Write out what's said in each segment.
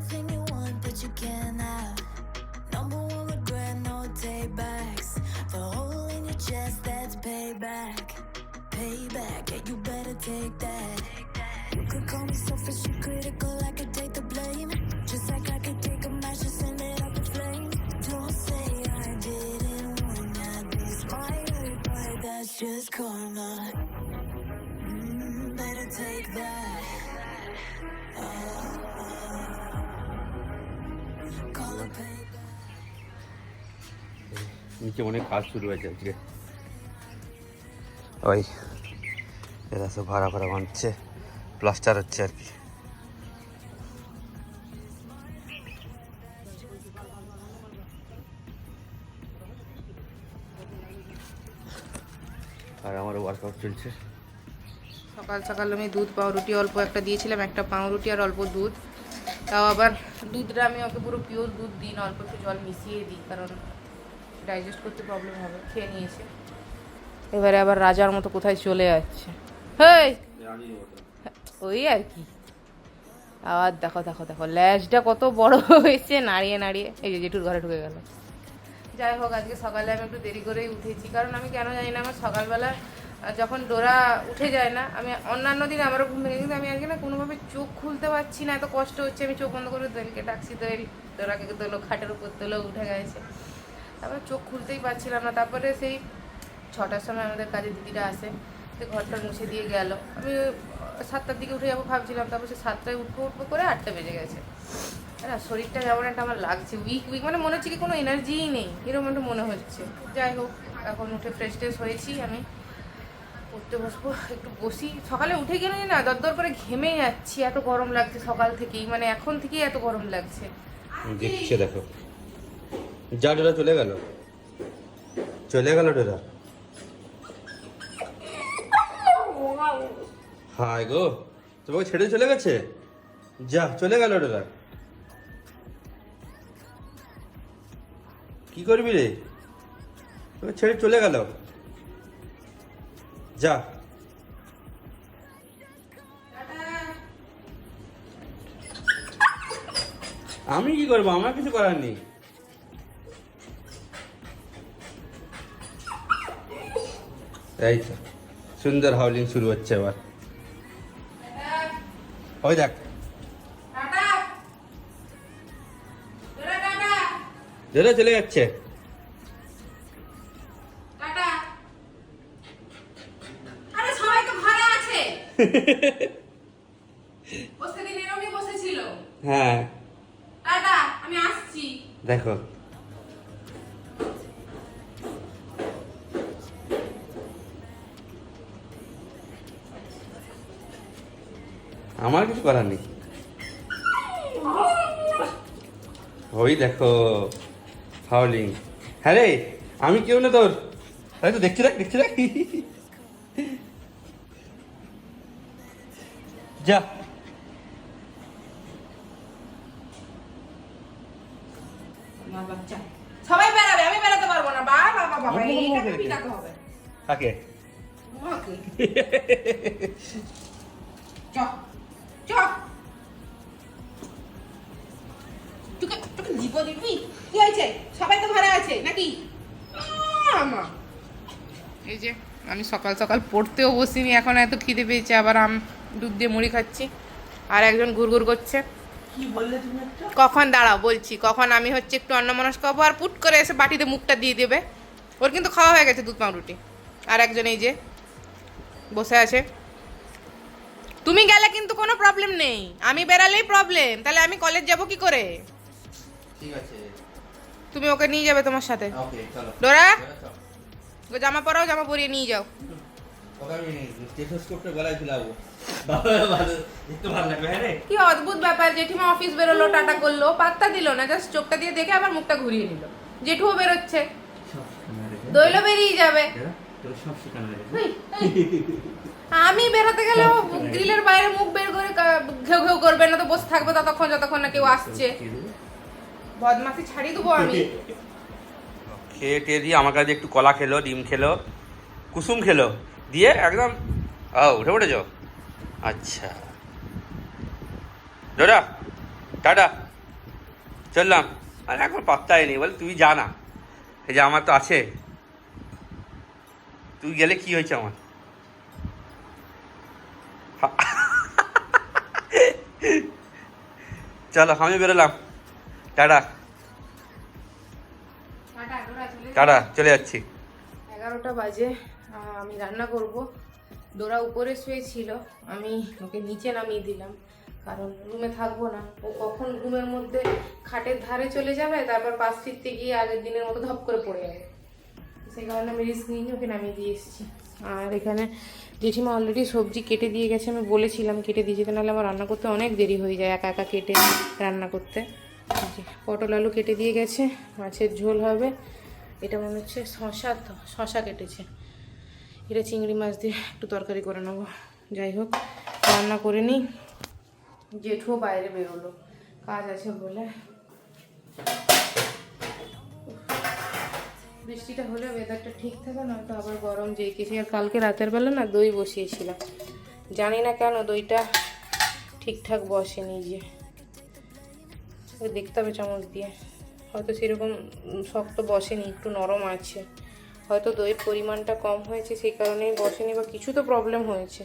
everything you want, but you can't have. Number one regret, no take backs. The hole in your chest, that's payback. Payback, yeah, you better take that. You could call me selfish and critical, I could take the blame. Just like I could take a match and send it up in flames. Don't say I didn't win at this hurt, but that's just karma. Mm, better take that. Uh, নিচে অনেক কাজ শুরু হয়েছে আজকে। ওই এরা সব ভাড়া ভাড়া বাঁধছে প্লাস্টার হচ্ছে আর কি। আর আমার ওয়ার্কআউট চলছে। সকাল সকাল আমি দুধ পাউরুটি অল্প একটা দিয়েছিলাম একটা পাউরুটি আর অল্প দুধ। তাও আবার দুধটা আমি ওকে পুরো পিওর দুধ দিই না অল্প একটু জল মিশিয়ে দিই কারণ ডাইজেস্ট করতে প্রবলেম হবে, খেয়ে নিয়েছে। এবারে আবার রাজার মতো কোথায় চলে যাচ্ছে। হেই! ওই আর কি। আবার দেখো দেখো দেখো, ল্যাজটা কত বড় হয়েছে, নাড়িয়ে নাড়িয়ে। এই যে জেঠুর ঘরে ঢুকে গেল। যাই হোক, আজকে সকালে আমি একটু দেরি করেই উঠেছি, কারণ আমি কেন জানি না, আমার সকালবেলা যখন ডোরা উঠে যায় না, আমি অন্যান্য দিন আমারও ঘুম ভেঙে কিন্তু আমি আজকে না কোনোভাবে চোখ খুলতে পারছি না, এত কষ্ট হচ্ছে, আমি চোখ বন্ধ করে দোয়েলকে ডাকছি, দোয়েল, ডোরাকে তোলো খাটের উপর তোলো উঠে গেছে। তারপরে চোখ খুলতেই পারছিলাম না। তারপরে সেই ছটার সময় আমাদের কাজে দিদিরা আসে তো ঘরটা মুছে দিয়ে গেল। আমি সাতটার দিকে উঠে যাব ভাবছিলাম, তারপর সে সাতটায় উঠবো উঠবো করে আটটা বেজে গেছে। না শরীরটা কেমন একটা আমার লাগছে উইক উইক মানে মনে হচ্ছে কি কোনো এনার্জিই নেই, এরকম একটা মনে হচ্ছে। যাই হোক, এখন উঠে ফ্রেশ ট্রেশ হয়েছি, আমি পড়তে বসবো, একটু বসি। সকালে উঠে গেলে না, দরদর করে ঘেমে যাচ্ছি, এত গরম লাগছে সকাল থেকেই মানে এখন থেকেই এত গরম লাগছে। দেখো। যা ডোরা চলে গেল। চলে গেল ডোরা। হায় গো, তোমাকে ছেড়ে চলে গেছে? যা, চলে গেল ডোরা। কি করবি রে? তোকে ছেড়ে চলে গেল। যা। আমি কি করব? আমার কিছু করার নেই। এই তো সুন্দর হাউলিং শুরু হচ্ছে এবার। ওই দেখ। ধরে চলে যাচ্ছে। হ্যাঁ। আমি আসছি। দেখো। আমার কিছু করার নেই। ওই দেখো হাউলিং হ্যাঁ রে, আমি কেউ না তোর। তাই তো দেখছি রাখ দেখছি দেখ যা। এই যে আমি সকাল সকাল পড়তেও বসিনি এখন এত খিদে পেয়েছে আবার আম দুধ দিয়ে মুড়ি খাচ্ছি আর একজন ঘুরঘুর করছে। কখন দাঁড়াও বলছি কখন আমি হচ্ছে একটু অন্নমনস্ক হব আর পুট করে এসে বাটিতে মুখটা দিয়ে দেবে। ওর কিন্তু খাওয়া হয়ে গেছে দুধ পাউরুটি। আর একজন এই যে বসে আছে। তুমি গেলে কিন্তু কোনো প্রবলেম নেই আমি বেরালেই প্রবলেম তাহলে আমি কলেজ যাব কি করে? ঠিক আছে। তুমি ওকে নিয়ে যাবে তোমার সাথে। ওকে চলো। ডোরা? জামা পরাও জামা পরিয়ে নিয়ে যাও। হ্যাঁ কি অদ্ভুত ব্যাপার জেঠিমা অফিস বেরোলো টাটা করল পাত্তা দিল না জাস্ট চোখটা দিয়ে দেখে আবার মুখটা ঘুরিয়ে নিল। জেঠুও বেরোচ্ছে। দইলো বেরিয়ে যাবে। আমি বেরোতে গেলে গ্রিলের বাইরে মুখ বের করে ঘেউ ঘেউ করবে না তো বসে থাকবে ততক্ষণ যতক্ষণ না কেউ আসছে। বদমাসি ছাড়িয়ে দেবো আমি। খেয়ে টেয়ে দিয়ে আমার কাছে একটু কলা খেলো ডিম খেলো কুসুম খেলো। দিয়ে একদম ও উঠে পড়েছ? আচ্ছা। Dora tata. চললাম। আর এখন পাত্তাই নেই বলে তুই যা না। এই যে আমার তো আছে। তুই গেলে কি হয়েছে আমার? চলো আমি বেরোলাম। টাটা, টাটা চলে যাচ্ছি। এগারোটা বাজে আমি রান্না করব। ডোরা উপরে শুয়েছিল আমি ওকে নিচে নামিয়ে দিলাম, কারণ রুমে থাকব না। ও কখন রুমের মধ্যে খাটের ধারে চলে যাবে, তারপর পাশ ফিরতে গিয়ে আগের দিনের মতো ধপ করে পড়ে যাবে। সেই কারণে আমি রিস্ক নিয়ে ওকে নামিয়ে দিয়ে এসেছি। আর এখানে জেঠিমা অলরেডি সবজি কেটে দিয়ে গেছে, আমি বলেছিলাম কেটে দিয়ে যেতে, নাহলে আমার রান্না করতে অনেক দেরি হয়ে যায়, একা একা কেটে রান্না করতে। পটল আলু কেটে দিয়ে গেছে, মাছের ঝোল হবে। এটা মনে হচ্ছে শশা শশা কেটেছে। এটা চিংড়ি মাছ দিয়ে একটু তরকারি করে নেব। যাই হোক, রান্না করে নিই। জেঠুও বাইরে বেরোলো। কাজ আছে বলে। বৃষ্টিটা হলে ওয়েদারটা ঠিক থাকে না তো আবার গরম যেই কিছু। আর কালকে রাতের বেলা না দই বসিয়েছিলাম। জানি না কেন দইটা ঠিকঠাক বসেনি যে। দেখতে হবে চামচ দিয়ে। হয়তো সেরকম শক্ত বসেনি, একটু নরম আছে। হয়তো দইয়ের পরিমাণটা কম হয়েছে, সেই কারণেই বসেনি বা কিছু তো প্রবলেম হয়েছে।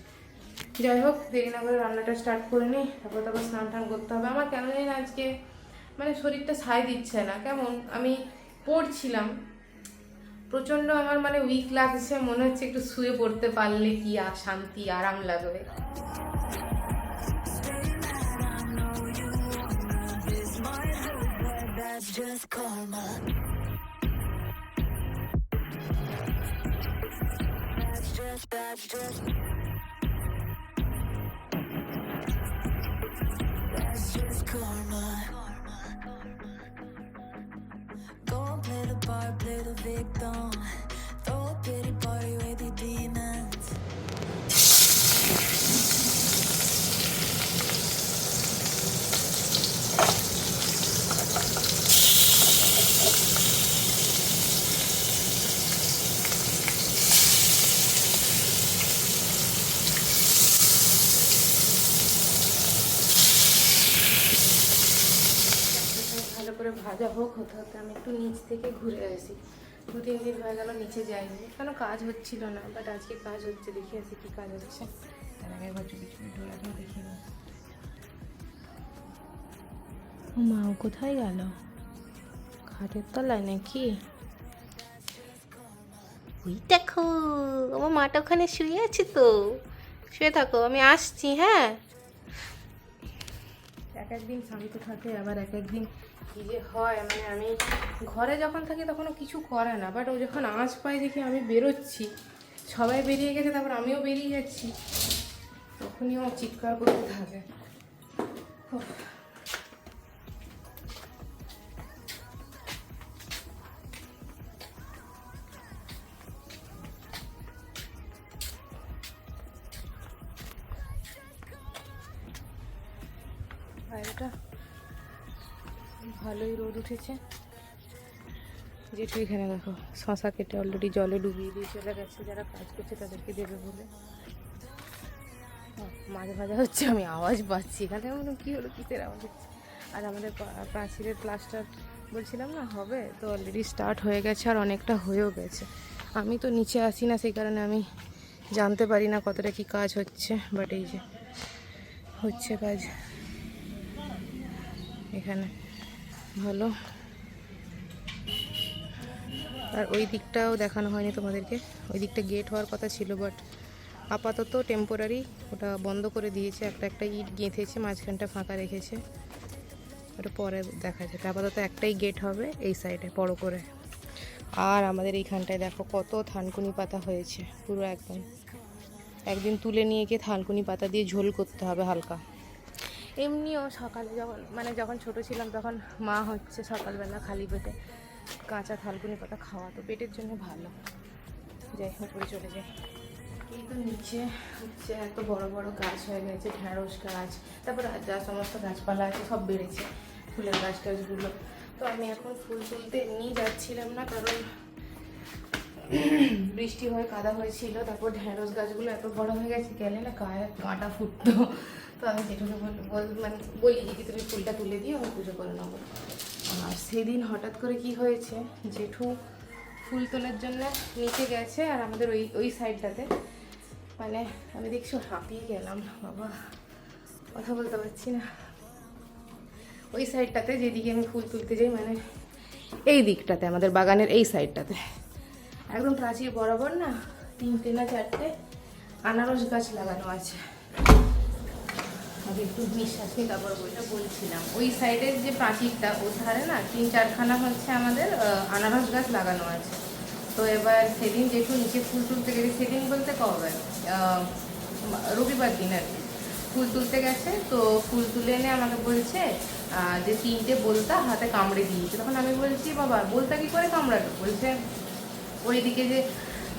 যাই হোক, দেরি না করে রান্নাটা স্টার্ট করে নিই তারপর তারপর স্নান টান করতে হবে। আমার কেন জানি আজকে মানে শরীরটা সায় দিচ্ছে না, কেমন? আমি পড়ছিলাম, প্রচণ্ড আমার মানে উইক লাগছে, মনে হচ্ছে একটু শুয়ে পড়তে পারলে কি আর শান্তি, আরাম লাগবে। That's just karma. That's just, that's just. That's just karma. And play the part, play the victim. Throw a pity party ভাজা হোক হতে হতে আমি একটু নিচ থেকে ঘুরে আসি। দু তিন দিন হয়ে গেল নিচে যাইনি। কেন কাজ হচ্ছিল না বাট আজকে কাজ হচ্ছে দেখি আসি কি কাজ হচ্ছে। তার আগে একবার চুপি চুপি ডোলাটা দেখে। নিই ও মা ও কোথায় গেল? খাটের তলায় নাকি? ওই দেখো আমার মাটা ওখানে শুয়ে আছে তো। শুয়ে থাকো আমি আসছি হ্যাঁ। এক একদিন শান্ত থাকে আবার এক একদিন যে হয়? মানে আমি ঘরে যখন থাকি তখন কিছু করে না বাট ও যখন আঁচ পায় দেখি আমি বেরোচ্ছি, সবাই বেরিয়ে গেছে, তারপর আমিও বেরিয়ে যাচ্ছি। তখনই ও চিৎকার করতে থাকে। বাইরেটা ভালোই রোদ উঠেছে। জেঠু এখানে দেখো, শশা কেটে অলরেডি জলে ডুবিয়ে দিয়ে চলে গেছে। যারা কাজ করছে তাদেরকে দেবে বলে। মাঝে মাঝে হচ্ছে আমি আওয়াজ পাচ্ছি। এখানে মনে কী হলো, কিসের আওয়াজ হচ্ছে? আর আমাদের প্রাচীরের প্লাস্টার বলছিলাম না, হবে? তো অলরেডি স্টার্ট হয়ে গেছে আর অনেকটা হয়েও গেছে। আমি তো নিচে আসি না, সেই কারণে আমি জানতে পারি না কতটা কি কাজ হচ্ছে। বাট এই যে, হচ্ছে কাজ। এখানে। ভালো। আর ওই দিকটাও দেখানো হয়নি তোমাদেরকে। ওই দিকটা গেট হওয়ার কথা ছিল বাট আপাতত টেম্পোরারি ওটা বন্ধ করে দিয়েছে। একটা একটা ইট গেঁথেছে, মাঝখানটা ফাঁকা রেখেছে। ওটা পরে দেখা যাবে আপাতত একটাই গেট হবে এই সাইডে বড় করে। আর আমাদের এইখানটায় দেখো কত থানকুনি পাতা হয়েছে, পুরো একদম। একদিন তুলে নিয়ে গিয়ে থানকুনি পাতা দিয়ে ঝোল করতে হবে হালকা। এমনিও সকালে যখন মানে যখন ছোট ছিলাম তখন মা হচ্ছে সকালবেলা খালি পেটে কাঁচা থালকুনি পাতা খাওয়া, তো পেটের জন্য ভালো। যাই উপরে চলে যাই। কিন্তু নিচে হচ্ছে এত বড় বড় গাছ হয়ে গেছে, ঢ্যাঁড়স গাছ, তারপর যা সমস্ত গাছপালা আছে সব বেড়েছে, ফুলের গাছ টাছগুলো। তো আমি এখন ফুল তুলতে নিয়ে যাচ্ছিলাম না, কারণ বৃষ্টি হয়ে, কাদা হয়েছিল, তারপর ঢ্যাঁড়স গাছগুলো এত বড় হয়ে গেছে, গেলে না গায়ে কাঁটা ফুটতো। তো আমি যেটুকু বল মানে বলি যে তুমি ফুলটা তুলে দিও, আমি পুজো করে নেব। আর সেদিন হঠাৎ করে কি হয়েছে? জেঠু ফুল তোলার জন্য নিচে গেছে আর আমাদের ওই ওই সাইডটাতে। মানে আমি দেখছি হাঁপিয়ে গেলাম, বাবা। কথা বলতে পারছি না। ওই সাইডটাতে যেদিকে আমি ফুল তুলতে যাই মানে এই দিকটাতে, আমাদের বাগানের এই সাইডটাতে। একদম প্রাচীর বরাবর না, তিনটে না চারটে আনারস গাছ লাগানো আছে। আগে একটু নিয়ে তারপর বইটা বলছিলাম। ওই সাইডের যে প্রাচীরটা ওর ধারে না তিন চারখানা হচ্ছে আমাদের আনারস গাছ লাগানো আছে। তো এবার সেদিন যেহেতু নিচে ফুল তুলতে গেছি, সেদিন বলতে কবে? রবিবার দিন আর কি। ফুল তুলতে গেছে, তো ফুল তুলে এনে আমাকে বলছে যে তিনটে বলতা হাতে কামড়ে দিয়েছে। তখন আমি বলছি, বাবা, বলতা কি করে কামড়ালো? বলছে, ওইদিকে যে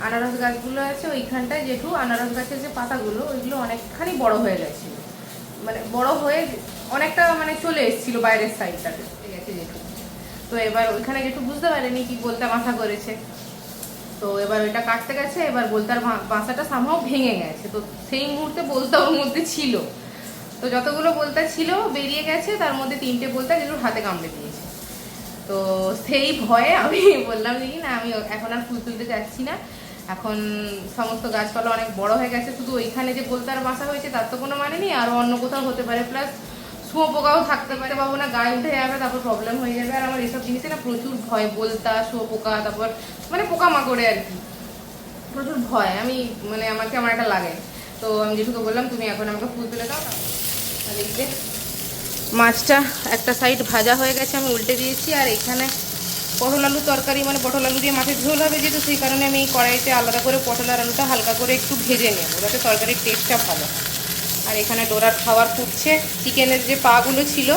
আনারস গাছগুলো আছে, ওইখানটায় জেঠু আনারস গাছের যে পাতাগুলো, ওইগুলো অনেকখানি বড় হয়ে গেছিল মানে বড় হয়ে অনেকটা মানে চলে এসেছিল বাইরের সাইডটাতে ঠিক আছে তো এবার ওইখানে জেঠু বুঝতে পারেনি কি বলতে মাথা করেছে। তো এবার ওইটা কাটতে গেছে, এবার বলতার বাসাটা সামহাও ভেঙে গেছে। তো সেই মুহূর্তে বলতা ওর মধ্যে ছিল। তো যতগুলো বলতা ছিল, বেরিয়ে গেছে, তার মধ্যে তিনটে বলতা যেগুলো হাতে কামড়ে দিয়েছে। তো সেই ভয়ে আমি বললাম যে না, আমি এখন আর ফুল তুলতে যাচ্ছি না। এখন সমস্ত গাছপালা অনেক বড় হয়ে গেছে, শুধু ওইখানে যে বলতার বাসা হয়েছে তার তো কোনো মানে নেই আর অন্য কোথাও হতে পারে প্লাস শুঁয়ো পোকাও থাকতে পারে পাবো না গায়ে উঠে যাবে, তারপর প্রবলেম হয়ে যাবে, আর আমার এসব জিনিসে না প্রচুর ভয় বলতা শুঁয়ো পোকা, তারপর মানে পোকা মাকড়ে আর কি, প্রচুর ভয়, আমি মানে আমাকে, আমার একটা লাগে, তো আমি যেটুকু বললাম, তুমি এখন আমাকে ফুল তুলে দাও যে মাছটা একটা সাইড ভাজা হয়ে গেছে, আমি উল্টে দিয়েছি, আর এখানে পটল আলু তরকারি মানে পটল আলু দিয়ে মাছের ঝোল হবে যেহেতু, সেই কারণে আমি কড়াইতে আলাদা করে পটল আর আলুটা হালকা করে একটু ভেজে নেব, যাতে তরকারির টেস্টটা ভালো আর এখানে ডোরার খাবার ফুটছে, চিকেনের যে পাগুলো ছিল,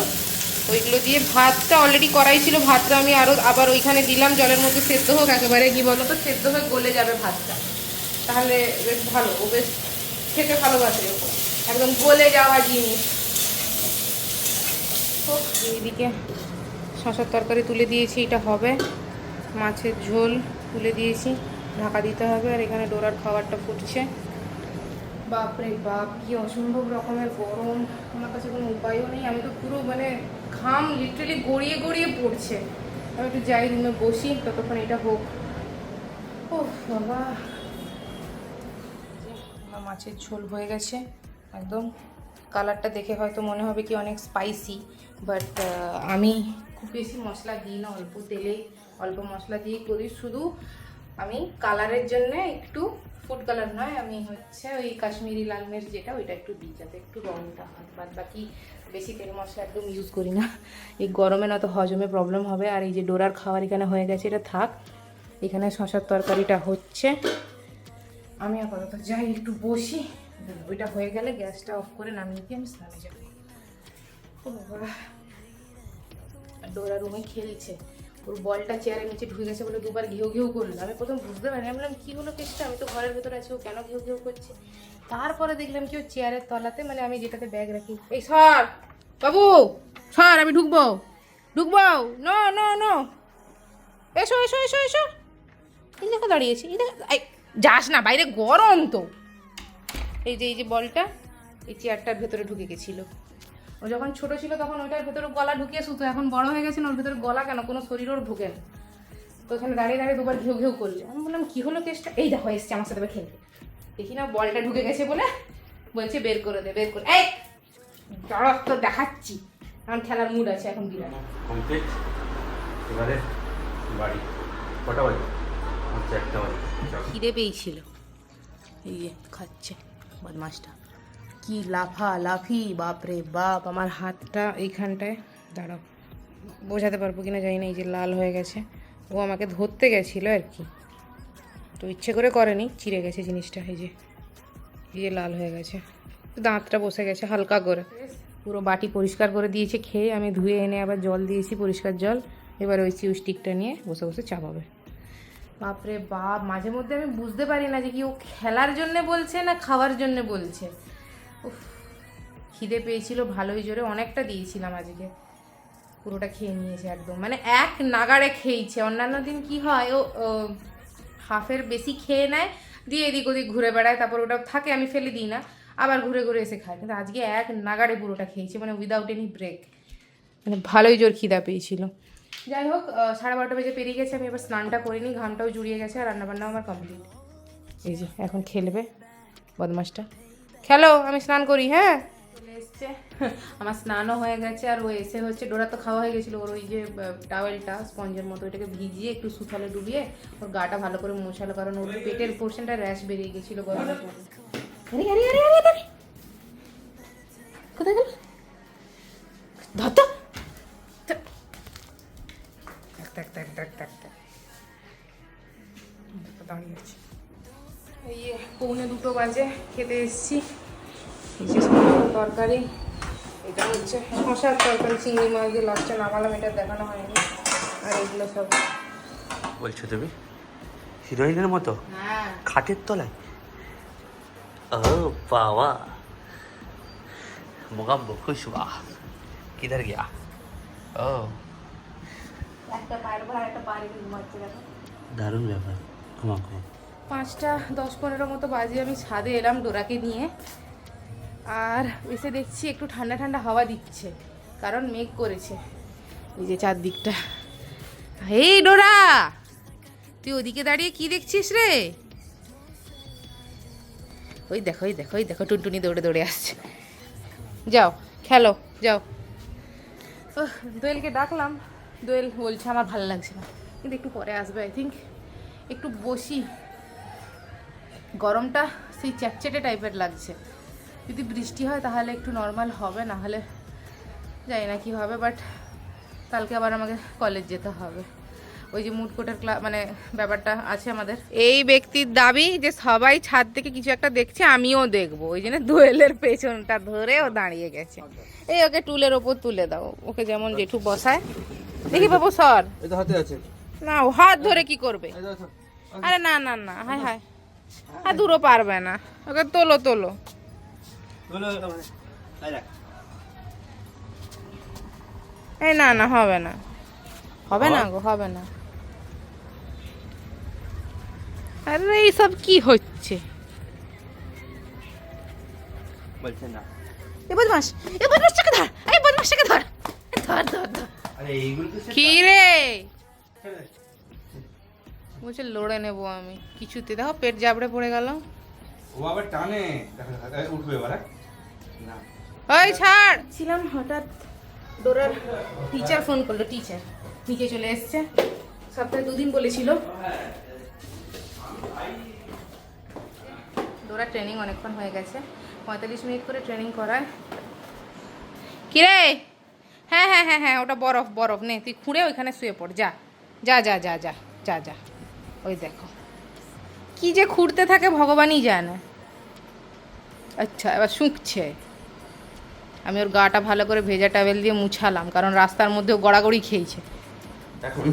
ওইগুলো দিয়ে ভাতটা অলরেডি করাই ছিল, ভাতটা আমি আরও আবার ওইখানে দিলাম, জলের মধ্যে সেদ্ধ হোক, একেবারে কি বলো তো সেদ্ধ হয়ে গলে যাবে ভাতটা। তাহলে বেশ ভালো, ও বেশ খেতে ভালোবাসে। একদম গলে যাওয়া জিনিস। তো এইদিকে শশার তরকারি তুলে দিয়েছি, এটা হবে। মাছের ঝোল তুলে দিয়েছি, ঢাকা দিতে হবে, আর এখানে ডোরার খাবারটা ফুটছে। বাপরে বাপ, কি অসম্ভব রকমের গরম। আমার কাছে কোনো উপায়ও নেই, আমি তো পুরো মানে ঘাম লিটারালি গড়িয়ে গড়িয়ে পড়ছে। আমি একটু যাই, রুমে বসি, ততক্ষণ এটা হোক। ও বাবা। মাছের ঝোল হয়ে গেছে, একদম। কালারটা দেখে হয়তো মনে হবে কি অনেক স্পাইসি বাট আমি খুব বেশি মশলা দিই না, অল্প তেলে অল্প মশলা দিয়েই করি। শুধু আমি কালারের জন্য একটু ফুড কালার নয়, আমি হচ্ছে ওই কাশ্মীরি লাল মির্চ যেটা, ওইটা একটু দিই, যাতে একটু রঙটা হয়। বাদ বাকি বেশি তেল মশলা একদম ইউজ করি না। এই গরমে না তো হজমে প্রবলেম হবে। আর এই যে ডোরার খাবার এখানে হয়ে গেছে, এটা থাক। এখানে শশার তরকারিটা হচ্ছে। আমি আপাতত যাই, একটু বসি। ওইটা হয়ে গেলে গ্যাসটা অফ করে নামিয়ে দিয়ে আমি স্নানে যাব। আর ডোরা রুমে খেলছে। ওর বলটা চেয়ারের নিচে ঢুকে গেছে বলে দুবার ঘেউ ঘেউ করল। আমি প্রথম বুঝতে পারিনি। আমি বললাম, কী হলো কেসটা? আমি তো ঘরের ভেতরে আছি, ও কেন ঘেউ ঘেউ করছে? তারপরে দেখলাম কি ও চেয়ারের তলাতে মানে আমি যেটাতে ব্যাগ রাখি, এই সর, বাবু, সর, আমি ঢুকবো ঢুকবো, নো নো নো, এসো এসো এসো এসো। এই দেখো দাঁড়িয়েছি, এই দেখো যাস না, বাইরে গরম তো। এই যে এই যে বলটা, এই চেয়ারটার ভেতরে ঢুকে গেছিল। ও যখন ছোট ছিল তখন ওইটার ভেতরে গলা ঢুকিয়ে শুতো এখন বড় হয়ে গেছে না ওর ভেতরে গলা কেন? কোনো শরীরও ঢুকে না। তো ওখানে দাঁড়িয়ে দাঁড়িয়ে দুবার ঘেউ ঘেউ করলে। আমি বললাম কি হলো কেসটা? এই দেখো এসছে আমার সাথে খেলতে দেখি না বলটা ঢুকে গেছে বলে বলছে বের করে দে বের করে এই জড়ক তো দেখাচ্ছি। এখন খেলার মুড আছে এখন বিরাট। কমপ্লিট। এবারে বাড়ি। কটা বাজে? আচ্ছা একটা বাজে। চলো। খিদে পেয়েছিল। এই যে খাচ্ছে বদমাসটা কি লাফা লাফি, বাপরে বাপ, আমার হাতটা এইখানটায়, দাঁড়াও, বোঝাতে পারব কিনা জানি না, এই যে লাল হয়ে গেছে। ও আমাকে ধরতে গেছিল আর কি। তো ইচ্ছে করে করেনি, চিড়ে গেছে জিনিসটা, এই যে এই যে লাল হয়ে গেছে। দাঁতটা বসে গেছে হালকা করে। পুরো বাটি পরিষ্কার করে দিয়েছে, খেয়ে আমি ধুয়ে এনে আবার জল দিয়েছি, পরিষ্কার জল। এবার ওই চিউ স্টিকটা নিয়ে বসে বসে চাপাবে বাপরে বাপ, মাঝে মধ্যে আমি বুঝতে পারি না যে কি ও খেলার জন্য বলছে না খাওয়ার জন্য বলছে। খিদে পেয়েছিল ভালোই জোরে, অনেকটা দিয়েছিলাম আজকে। পুরোটা খেয়ে নিয়েছে একদম। মানে এক নাগাড়ে খেয়েছে। অন্যান্য দিন কি হয়, ও হাফের বেশি খেয়ে নেয়, দিয়ে এদিক ওদিক ঘুরে বেড়ায়, তারপর ওটা থাকে, আমি ফেলে দিই না। আবার ঘুরে ঘুরে এসে খায়। কিন্তু আজকে এক নাগাড়ে পুরোটা খেয়েছে মানে উইদাউট এনি ব্রেক মানে ভালোই জোর খিদা পেয়েছিল। যাই হোক সাড়ে বারোটা বেজে পেরিয়ে গেছে, আমি এবার স্নানটা করিনি ঘামটাও জুড়িয়ে গেছে, আর রান্নাবান্নাও আমার কমপ্লিট এই যে, এখন খেলবে বদমাসটা খেলো আমি স্নান করি হ্যাঁ? চলে এসছে। আমার স্নানও হয়ে গেছে আর ও এসে হচ্ছে ডোরা তো খাওয়া হয়ে গেছিল ওর ওই যে টাওয়েলটা স্পঞ্জের মতো ওইটাকে ভিজিয়ে একটু সুথালে ডুবিয়ে ওর গাটা ভালো করে মোছালো কারণ ওর পেটের পোর্শনটা র্যাশ বেরিয়ে গেছিল গরমের কোথায় গেল? বাজে খেতে এসেছি। তরকারি। এটা হচ্ছে শশার তরকারি চিংড়ি মাছ দিয়ে লাস্টে নামালাম এটা দেখানো হয়নি। আর এগুলো সব বলছো তুমি? হিরোইনের মতো? হ্যাঁ। খাটের তলায়? ও বাবা। উপর একটা পায়ের উপর ঘুমাচ্ছে দেখো। দারুণ ব্যাপার। ঘুমা পাঁচটা দশ পনেরো মতো বাজে আমি ছাদে এলাম ডোরাকে নিয়ে। আর এসে দেখছি একটু ঠান্ডা ঠান্ডা হাওয়া দিচ্ছে কারণ মেঘ করেছে। এই যে চারদিকটা। এই ডোরা! তুই ওদিকে দাঁড়িয়ে কি দেখছিস রে? ওই দেখো ওই দেখো ওই দেখো টুনটুনি দৌড়ে দৌড়ে আসছে। যাও খেলো যাও। ওহ, দোয়েলকে ডাকলাম। দোয়েল বলছে আমার ভালো লাগছে না। কিন্তু একটু পরে আসবে আই থিঙ্ক একটু বসি। গরমটা সেই চ্যাটচ্যাটে টাইপের লাগছে। যদি বৃষ্টি হয় তাহলে একটু নর্মাল হবে না হলে জানি না কী হবে বাট কালকে আবার আমাকে কলেজ যেতে হবে। ওই যে মুড কোটার ক্লা মানে ব্যাপারটা আছে আমাদের। এই ব্যক্তির দাবি যে সবাই ছাদ থেকে কিছু একটা দেখছে আমিও দেখব। ওই জন্য দোয়েলের পেছনটা ধরে ও দাঁড়িয়ে গেছে। এই ওকে টুলের ওপর তুলে দাও। ওকে যেমন জেঠু বসায়। দেখি বাবু সর। এই হাতে আছে। না ও হাত ধরে কি করবে? আরে না না না। হায় হায়। হ্যাঁ দূরও পারবে না। ওকে তোলো তোলো। এই না না হবে না। হবে না গো হবে না। আরে এইসব কি হচ্ছে? বলছে না। এ বদমাস এ বদমাসটাকে ধর এই বদমাসটাকে ধর। ধর ধর ধর। আরে এইগুলো তো কি রে? বলছে লড়ে নেব আমি। কিছুতে। দেখো পেট জাবড়ে পড়ে গেল। ও আবার টানে। উঠবে এবার হ্যাঁ? না। ওই ছাড়! ছিলাম হঠাৎ ডোরার টিচার ফোন করল টিচার নিচে চলে এসছে। সপ্তাহে দুদিন বলেছিল। ডোরা ট্রেনিং অনেকক্ষণ হয়ে গেছে। পঁয়তাল্লিশ মিনিট করে ট্রেনিং করায় কিরে হ্যাঁ হ্যাঁ হ্যাঁ হ্যাঁ ওটা বরফ বরফ। নে তুই খুঁড়ে ওইখানে শুয়ে পড়। যা যা যা যা যা যা যা। ওই দেখো। কি যে খুঁড়তে থাকে ভগবানই জানে। আচ্ছা এবার শুঁকছে। আমি ওর গাটা ভালো করে ভেজা টাবেল দিয়ে মুছালাম, কারণ রাস্তার মধ্যেও গড়াগড়ি খেয়েছে। এখন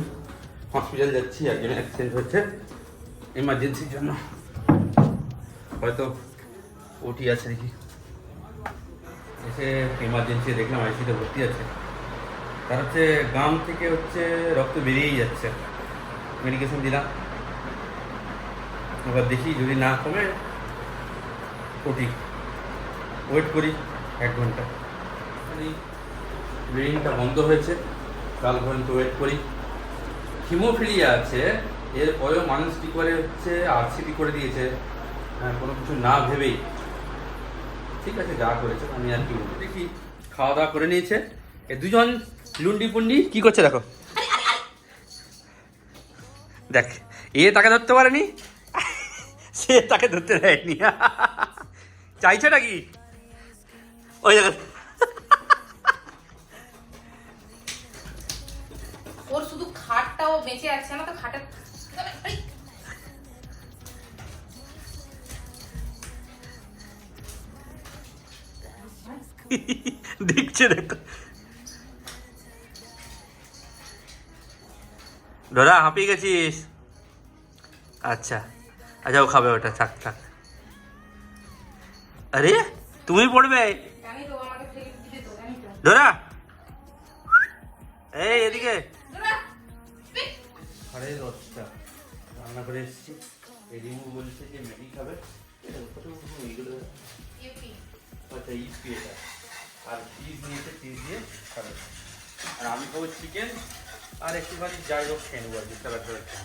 হসপিটাল যাচ্ছি একজন অ্যাক্সিডেন্ট হয়েছে এমার্জেন্সির জন্য। হয়তো ওটি আছে দেখি। এসে এমার্জেন্সি দেখলাম আইসিতে ভর্তি আছে। তার হচ্ছে গাম থেকে হচ্ছে রক্ত বেরিয়েই যাচ্ছে। মেডিকেশন দিলাম। এবার দেখি যদি না কমে ওটি ওয়েট করি এক ঘণ্টা। ব্রেনটা বন্ধ হয়েছে কাল পর্যন্ত ওয়েট করি। হিমোফিলিয়া আছে এরপরেও মানুষ কী করে হচ্ছে আরসিপি করে দিয়েছে। হ্যাঁ, কোনো কিছু না ভেবেই। ঠিক আছে যা করেছে আমি আর কি বলব। দেখি খাওয়া দাওয়া করে নিয়েছে। এ দুজন লুন্ডি পুন্ডি। কি করছে দেখো। দেখ এ তাকে ধরতে পারেনি সে তাকে ধরতে দেয়নি। চাইছে নাকি? ওই দেখো। ওর শুধু খাটটাও বেঁচে আছে না তো খাটের দেখছে দেখো। ডোরা হাঁপিয়ে গেছিস? আচ্ছা। আচ্ছা ও খাবে ওটা থাক থাক। আরে তুমি পড়বে? ডোরা এই এদিকে। দশটা রান্না করে এসেছি। এই রিমু বলছে যে ম্যাগি খাবে। এইগুলো। আচ্ছা ইপি এটা। আর নিয়েছে চিজ দিয়ে খাবে। আর আমি খাব চিকেন আর একটুখানি যাই হোক খেয়ে নেব আর কি। চালা চালা খেয়ে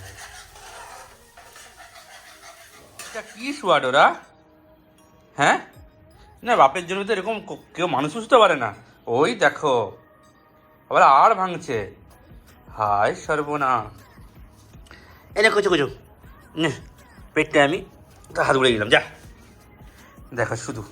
এটা কি সোয়াড ওরা? হ্যাঁ? না, বাপের জন্য তো এরকম কেউ মানুষ বুঝতে পারে না। ওই দেখো, আবার আর ভাঙছে। হায় সর্বনা এনে কচু কচু। পেটটা আমি হাত উড়ে গেলাম যা। দেখো, শুধু।